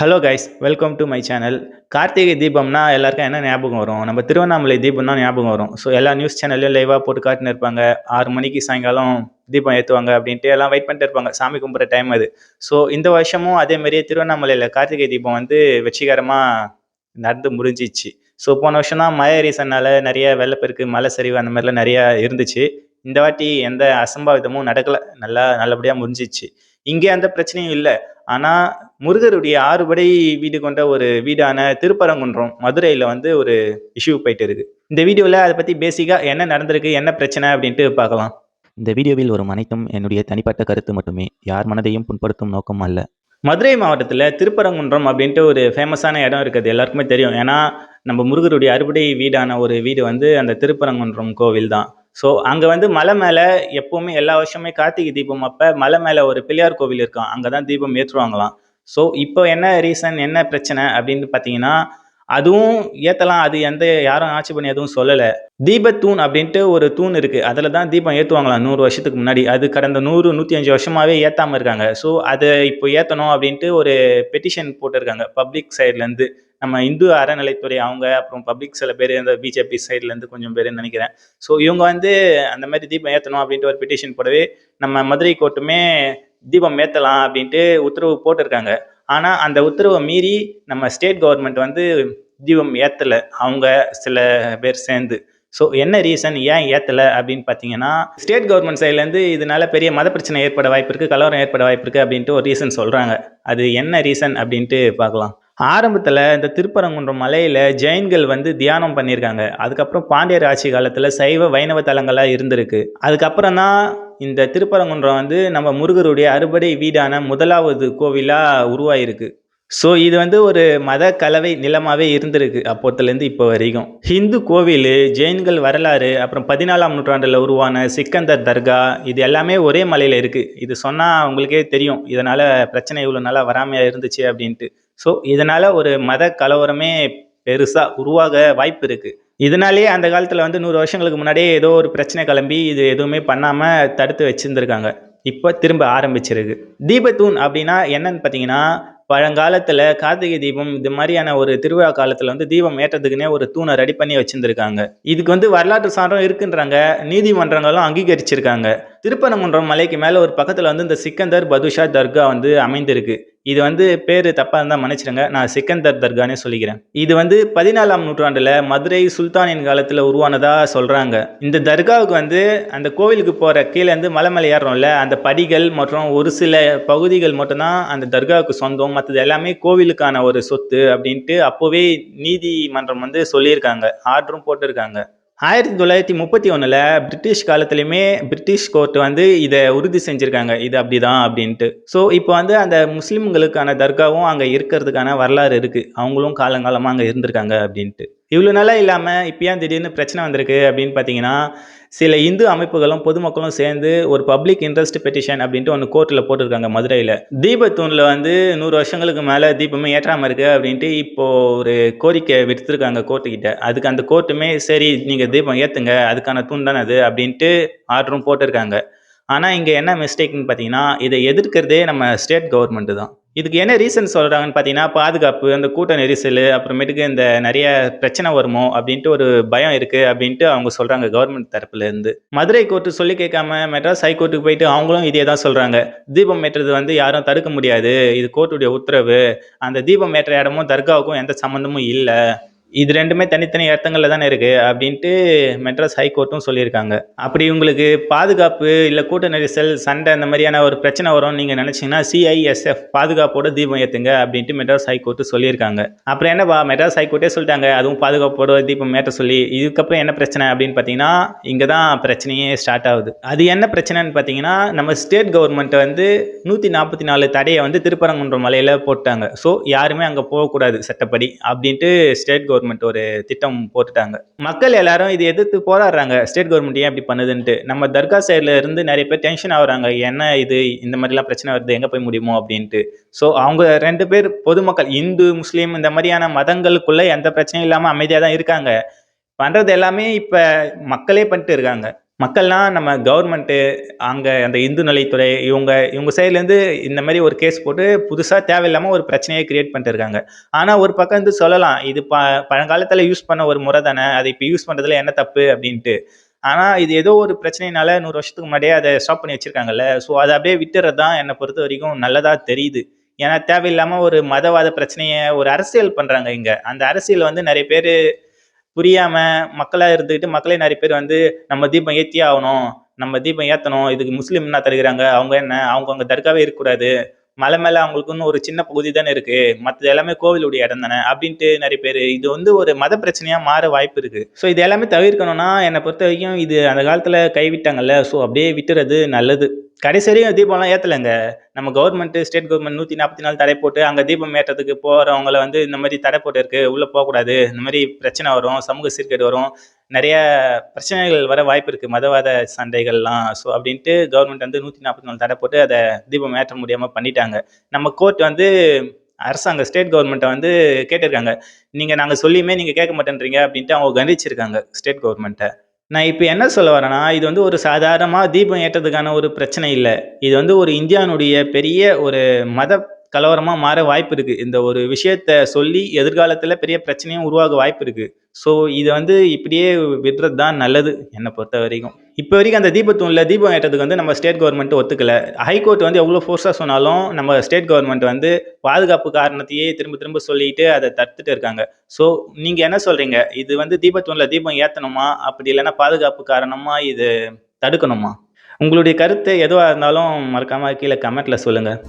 Hello guys welcome to my channel Karthigai தீபம்னா எல்லாருக்கும் என்ன ஞாபகம் வரும்? நம்ம திருவண்ணாமலை தீபம் தான் ஞாபகம் வரும். ஸோ எல்லா நியூஸ் சேனல்லையும் லைவாக போட்டு காட்டுன்னு இருப்பாங்க. ஆறு மணிக்கு சாயங்காலம் தீபம் ஏற்றுவாங்க அப்படின்ட்டு எல்லாம் வெயிட் பண்ணிட்டு இருப்பாங்க. சாமி கும்பிட்ற டைம் அது. ஸோ இந்த வருஷமும் அதே மாதிரியே திருவண்ணாமலையில் கார்த்திகை தீபம் வந்து வெற்றிகரமாக நடந்து முடிஞ்சிச்சு. ஸோ போன வருஷம் தான் மழை ரீசனால் நிறைய வெள்ளப்பெருக்கு மலை சரிவு அந்த மாதிரிலாம் நிறையா இருந்துச்சு. இந்த வாட்டி எந்த அசம்பாவிதமும் நடக்கலை. நல்லா நல்லபடியாக முடிஞ்சிச்சு. இங்கே அந்த பிரச்சனையும் இல்லை. ஆனால் முருகருடைய ஆறுபடை வீடு கொண்ட ஒரு வீடான திருப்பரங்குன்றம் மதுரையில் வந்து ஒரு இஷ்யூ போயிட்டு இருக்கு இந்த வீடியோவில் அதை பற்றி பேசிக்காக என்ன நடந்திருக்கு என்ன பிரச்சனை அப்படின்ட்டு பார்க்கலாம். இந்த வீடியோவில் வரும் அனைத்தும் என்னுடைய தனிப்பட்ட கருத்து மட்டுமே. யார் மனதையும் புண்படுத்தும் நோக்கம் அல்ல. மதுரை மாவட்டத்தில் திருப்பரங்குன்றம் அப்படின்ட்டு ஒரு ஃபேமஸான இடம் இருக்குது. எல்லாருக்குமே தெரியும். ஏன்னா நம்ம முருகருடைய அறுபடை வீடான ஒரு வீடு வந்து அந்த திருப்பரங்குன்றம் கோவில் தான் ஸோ அங்கே வந்து மலை மேலே எப்போவுமே எல்லா வருஷமே கார்த்திகை தீபம் அப்போ மலை மேலே ஒரு பிள்ளையார் கோவில் இருக்கும். அங்கே தான் தீபம் ஏற்றுவாங்களாம். ஸோ இப்போ என்ன ரீசன் என்ன பிரச்சனை அப்படின்னு பார்த்தீங்கன்னா அதுவும் ஏற்றலாம் அது எந்த யாரும் ஆட்சி பண்ணி எதுவும் சொல்லலை. தீபத்தூண் அப்படின்ட்டு ஒரு தூண் இருக்குது அதில் தான் தீபம் ஏற்றுவாங்களாம் நூறு வருஷத்துக்கு முன்னாடி. அது கடந்த நூறு நூற்றி அஞ்சு வருஷமாகவே ஏற்றாமல் இருக்காங்க. ஸோ அதை இப்போ ஏற்றணும் அப்படின்ட்டு ஒரு பெட்டிஷன் போட்டிருக்காங்க. பப்ளிக் சைட்லேருந்து நம்ம இந்து அறநிலைத்துறை அவங்க அப்புறம் பப்ளிக் சில பேர் இந்த பிஜேபி சைட்லேருந்து கொஞ்சம் பேர் நினைக்கிறேன். ஸோ இவங்க வந்து அந்த மாதிரி தீபம் ஏற்றணும் அப்படின்ட்டு ஒரு பெட்டிஷன் போடவே நம்ம மதுரை கோர்ட்டுமே தீபம் ஏற்றலாம் அப்படின்ட்டு உத்தரவு போட்டிருக்காங்க. ஆனால் அந்த உத்தரவை மீறி நம்ம ஸ்டேட் கவர்மெண்ட் வந்து தீபம் ஏற்றலை அவங்க சில பேர் சேர்ந்து. ஸோ என்ன ரீசன் ஏன் ஏற்றலை அப்படின்னு பார்த்தீங்கன்னா ஸ்டேட் கவர்மெண்ட் சைட்லேருந்து இதனால பெரிய மத பிரச்சனை ஏற்பட வாய்ப்பு இருக்குது கலவரம் ஏற்பட வாய்ப்பு இருக்குது அப்படின்ட்டு ஒரு ரீசன் சொல்கிறாங்க அது என்ன ரீசன் அப்படின்ட்டு பார்க்கலாம் ஆரம்பத்தில் இந்த திருப்பரங்குன்றம் மலையில் ஜெயின்கள் வந்து தியானம் பண்ணியிருக்காங்க. அதுக்கப்புறம் பாண்டியர் ஆட்சி காலத்தில் சைவ வைணவ தலங்களாக இருந்திருக்கு. அதுக்கப்புறம் தான் இந்த திருப்பரங்குன்றம் வந்து நம்ம முருகருடைய அறுபடை வீடான முதலாவது கோவிலாக உருவாயிருக்கு. ஸோ இது வந்து ஒரு மத கலவை நிலமாகவே இருந்திருக்கு அப்போத்துலேருந்து இப்போ வரைக்கும். ஹிந்து கோவில் ஜெயின்கள் வரலாறு அப்புறம் பதினாலாம் நூற்றாண்டில் உருவான சிக்கந்தர் தர்கா இது எல்லாமே ஒரே மலையில் இருக்குது இது சொன்னால் உங்களுக்கே தெரியும். இதனால் பிரச்சனை இவ்வளோ நாளாக வராமையாக இருந்துச்சு அப்படின்ட்டு. ஸோ இதனால் ஒரு மத கலவரமே பெருசாக உருவாக வாய்ப்பு இருக்குது இதனாலேயே அந்த காலத்தில் வந்து நூறு வருஷங்களுக்கு முன்னாடியே ஏதோ ஒரு பிரச்சனை கிளம்பி இது எதுவுமே பண்ணாமல் தடுத்து வச்சுருந்துருக்காங்க. இப்போ திரும்ப ஆரம்பிச்சிருக்கு. தீபத்தூன் அப்படின்னா என்னன்னு பார்த்தீங்கன்னா பழங்காலத்தில் கார்த்திகை தீபம் இது மாதிரியான ஒரு திருவிழா காலத்தில் வந்து தீபம் ஏற்றதுக்குன்னே ஒரு தூணை ரெடி பண்ணி வச்சுருந்துருக்காங்க. இதுக்கு வந்து வரலாற்று சான்றம் இருக்குன்றாங்க. நீதிமன்றங்களும் அங்கீகரிச்சிருக்காங்க. திருப்பரங்குன்றம் மலைக்கு மேலே ஒரு பக்கத்தில் வந்து இந்த சிக்கந்தர் பதுஷா தர்கா வந்து அமைந்திருக்கு. இது வந்து பேர் தப்பாக இருந்தால் மன்னிச்சிடுங்க. நான் சிக்கந்தர் தர்கானே சொல்லிக்கிறேன். இது வந்து பதினாலாம் நூற்றாண்டில் மதுரை சுல்தானின் காலத்தில் உருவானதாக சொல்கிறாங்க இந்த தர்காவுக்கு வந்து அந்த கோவிலுக்கு போகிற கீழேருந்து மலை மேலே ஏறுறோம்ல அந்த படிகள் மற்றும் ஒரு சில பகுதிகள் மட்டும்தான் அந்த தர்காவுக்கு சொந்தம். மற்றது எல்லாமே கோவிலுக்கான ஒரு சொத்து அப்படின்ட்டு அப்போவே நீதிமன்றம் வந்து சொல்லியிருக்காங்க. ஆர்டரும் போட்டிருக்காங்க. ஆயிரத்தி தொள்ளாயிரத்தி முப்பத்தி ஒன்றில் பிரிட்டிஷ் காலத்துலேயுமே பிரிட்டிஷ் கோர்ட் வந்து இதை உறுதி செஞ்சுருக்காங்க. இது அப்படிதான் அப்படின்ட்டு. ஸோ இப்போ வந்து அந்த முஸ்லீம்களுக்கான தர்காவும் அங்கே இருக்கிறதுக்கான வரலாறு இருக்குது அவங்களும் காலங்காலமாக அங்கே இருந்திருக்காங்க அப்படின்ட்டு. இவ்வளோ நாளாக இல்லாமல் இப்போ ஏன் திடீர்னு பிரச்சனை வந்திருக்கு அப்படின்னு பார்த்தீங்கன்னா சில இந்து அமைப்புகளும் பொதுமக்களும் சேர்ந்து ஒரு பப்ளிக் இன்ட்ரெஸ்ட் பெட்டிஷன் அப்படின்ட்டு ஒன்று கோர்ட்டில் போட்டிருக்காங்க மதுரையில். தீபத்தூணில் வந்து நூறு வருஷங்களுக்கு மேலே தீபமே ஏற்றாமல் இருக்குது அப்படின்ட்டு இப்போது ஒரு கோரிக்கை விடுத்திருக்காங்க கோர்ட்டுக்கிட்ட அதுக்கு அந்த கோர்ட்டுமே சரி நீங்கள் தீபம் ஏற்றுங்க அதுக்கான தூண் தானே அது அப்படின்ட்டு ஆர்டரும் போட்டிருக்காங்க. ஆனால் இங்கே என்ன மிஸ்டேக்னு பார்த்தீங்கன்னா இதை எதிர்க்கிறதே நம்ம ஸ்டேட் கவர்மெண்ட்டு தான். இதுக்கு என்ன ரீசன் சொல்கிறாங்கன்னு பார்த்தீங்கன்னா பாதுகாப்பு அந்த கூட்ட நெரிசல் அப்புறமேட்டுக்கு இந்த நிறைய பிரச்சனை வருமோ அப்படின்ட்டு ஒரு பயம் இருக்குது அப்படின்ட்டு அவங்க சொல்கிறாங்க கவர்மெண்ட் தரப்புலேருந்து மதுரை கோர்ட்டு சொல்லி கேட்காம மெட்ராஸ் ஹைகோர்ட்டுக்கு போயிட்டு அவங்களும் இதே தான் சொல்கிறாங்க தீபம் ஏற்றுறது வந்து யாரும் தடுக்க முடியாது. இது கோர்ட்டுடைய உத்தரவு. அந்த தீபம் ஏற்ற இடமும் தர்காவுக்கும் எந்த சம்மந்தமும் இல்லை. இது ரெண்டுமே தனித்தனி அர்த்தங்களில் தானே இருக்குது அப்படின்ட்டு மெட்ராஸ் ஹைகோர்ட்டும் சொல்லியிருக்காங்க. அப்படி உங்களுக்கு பாதுகாப்பு இல்லை கூட்ட நெரிசல் சண்டை அந்த மாதிரியான ஒரு பிரச்சனை வரும்னு நீங்கள் நினச்சிங்கன்னா சிஐஎஸ்எஃப் பாதுகாப்போட தீபம் ஏற்றுங்க அப்படின்ட்டு மெட்ராஸ் ஹைகோர்ட்டு சொல்லியிருக்காங்க. அப்புறம் என்னப்பா மெட்ராஸ் ஹைகோர்ட்டே சொல்லிட்டாங்க அதுவும் பாதுகாப்போட தீபம் ஏற்ற சொல்லி. இதுக்கப்புறம் என்ன பிரச்சனை அப்படின்னு பார்த்தீங்கன்னா இங்கே தான் பிரச்சனையே ஸ்டார்ட் ஆகுது. அது என்ன பிரச்சனைன்னு பார்த்தீங்கன்னா நம்ம ஸ்டேட் கவர்மெண்ட் வந்து நூற்றி நாற்பத்தி நாலு தடையை வந்து திருப்பரங்குன்ற மலையில் போட்டாங்க. ஸோ யாருமே அங்கே போகக்கூடாது சட்டப்படி அப்படின்ட்டு ஸ்டேட் கவர்மெண்ட் கவர்மெண்ட் ஒரு திட்டம் போட்டுட்டாங்க. மக்கள் எல்லாரும் இது எதிர்த்து போராடுறாங்க. ஸ்டேட் கவர்மெண்ட் ஏன் இப்படி பண்ணுதுன்ட்டு. நம்ம தர்கா சைடில் இருந்து நிறைய பேர் டென்ஷன் ஆகுறாங்க. என்ன இது? இந்த மாதிரிலாம் பிரச்சனை வருது. எங்கே போய் முடியுமோ அப்படின்ட்டு. ஸோ அவங்க ரெண்டு பேர் பொதுமக்கள் இந்து முஸ்லீம் இந்த மாதிரியான மதங்களுக்குள்ளே எந்த பிரச்சனையும் இல்லாமல் அமைதியாக தான் இருக்காங்க. பண்ணுறது எல்லாமே இப்போ மக்களே பண்ணிட்டு இருக்காங்க. மக்கள்லாம் நம்ம கவர்மெண்ட்டு அங்கே அந்த இந்து நிலைத்துறை இவங்க இவங்க சைட்லேருந்து இந்த மாதிரி ஒரு கேஸ் போட்டு புதுசாக தேவையில்லாமல் ஒரு பிரச்சனையை கிரியேட் பண்ணிட்டு இருக்காங்க. ஆனால் ஒரு பக்கம் வந்து சொல்லலாம் இது ப பழங்காலத்தில் யூஸ் பண்ண ஒரு முறை தானே அதை இப்போ யூஸ் பண்ணுறதுல என்ன தப்பு அப்படின்ட்டு. ஆனால் இது ஏதோ ஒரு பிரச்சனைனால நூறு வருஷத்துக்கு முன்னாடியே அதை ஸ்டாப் பண்ணி வச்சுருக்காங்கல்ல ஸோ அதை அப்படியே விட்டுறது தான் என்னை பொறுத்த வரைக்கும் நல்லதாக தெரியுது. ஏன்னா தேவையில்லாமல் ஒரு மதவாத பிரச்சனையை ஒரு அரசியல் பண்ணுறாங்க இங்கே. அந்த அரசியல் வந்து நிறைய பேர் புரியாமல் மக்களாக இருந்துக்கிட்டு மக்களே நிறைய பேர் வந்து நம்ம தீபம் ஏற்றியே ஆகணும் நம்ம தீபம் ஏற்றணும் இதுக்கு முஸ்லீம் என்ன தருகிறாங்க அவங்க என்ன அவங்க அங்கே தர்காவே இருக்கக்கூடாது. மலை மேலே அவங்களுக்குன்னு ஒரு சின்ன பகுதி தானே இருக்குது மற்றது எல்லாமே கோவிலுடைய இடம் தானே அப்படின்ட்டு நிறைய பேர். இது வந்து ஒரு மத பிரச்சனையாக மாற வாய்ப்பு இருக்குது ஸோ இது எல்லாமே தவிர்க்கணும்னா என்னை பொறுத்த வரைக்கும் இது அந்த காலத்தில் கைவிட்டாங்கல்ல. ஸோ அப்படியே விட்டுறது நல்லது. கடைசி தீபம்லாம் ஏற்றலைங்க நம்ம கவர்மெண்ட்டு ஸ்டேட் கவர்மெண்ட் நூற்றி நாற்பத்தி நாலு தடை போட்டு அங்கே தீபம் ஏற்றத்துக்கு போகிறவங்கள வந்து இந்த மாதிரி தடை போட்டு உள்ளே போகக்கூடாது. இந்த மாதிரி பிரச்சனை வரும். சமூக சீர்கேடு வரும். நிறைய பிரச்சனைகள் வர வாய்ப்பு இருக்குது மதவாத சண்டைகள்லாம். ஸோ அப்படின்ட்டு கவர்மெண்ட் வந்து நூற்றி நாற்பத்தி நாலு தடை போட்டு அதை தீபம் ஏற்ற முடியாமல் பண்ணிட்டாங்க. நம்ம கோர்ட் வந்து அரசாங்க ஸ்டேட் கவர்மெண்ட்டை வந்து கேட்டிருக்காங்க. நீங்கள் நாங்கள் சொல்லியுமே நீங்கள் கேட்க மாட்டேன்றீங்க அப்படின்ட்டு அவங்க கண்டிச்சிருக்காங்க ஸ்டேட் கவர்மெண்ட்டை நான் இப்போ என்ன சொல்ல வரேன்னா இது வந்து ஒரு சாதாரணமாக தீபம் ஏற்றதுக்கான ஒரு பிரச்சனை இல்லை. இது வந்து ஒரு இந்தியானுடைய பெரிய ஒரு மத கலவரமாக மாற வாய்ப்பு இருக்குது இந்த ஒரு விஷயத்த சொல்லி எதிர்காலத்தில் பெரிய பிரச்சனையும் உருவாக வாய்ப்பு இருக்குது ஸோ இதை வந்து இப்படியே விடுறது தான் நல்லது என்னை பொறுத்த வரைக்கும். இப்போ வரைக்கும் அந்த தீபத்தூணில் தீபம் ஏற்றதுக்கு வந்து நம்ம ஸ்டேட் கவர்மெண்ட் ஒத்துக்கல. ஹைகோர்ட் வந்து எவ்வளோ ஃபோர்ஸாக சொன்னாலும் நம்ம ஸ்டேட் கவர்மெண்ட் வந்து பாதுகாப்பு காரணத்தையே திரும்ப திரும்ப சொல்லிட்டு அதை தடுத்துட்டு இருக்காங்க. ஸோ நீங்கள் என்ன சொல்கிறீங்க இது வந்து தீபத்தூணில் தீபம் ஏற்றணுமா அப்படி இல்லைன்னா பாதுகாப்பு காரணமாக இது தடுக்கணுமா? உங்களுடைய கருத்து எதுவாக இருந்தாலும் மறக்காமல் கீழே கமெண்ட்டில் சொல்லுங்கள்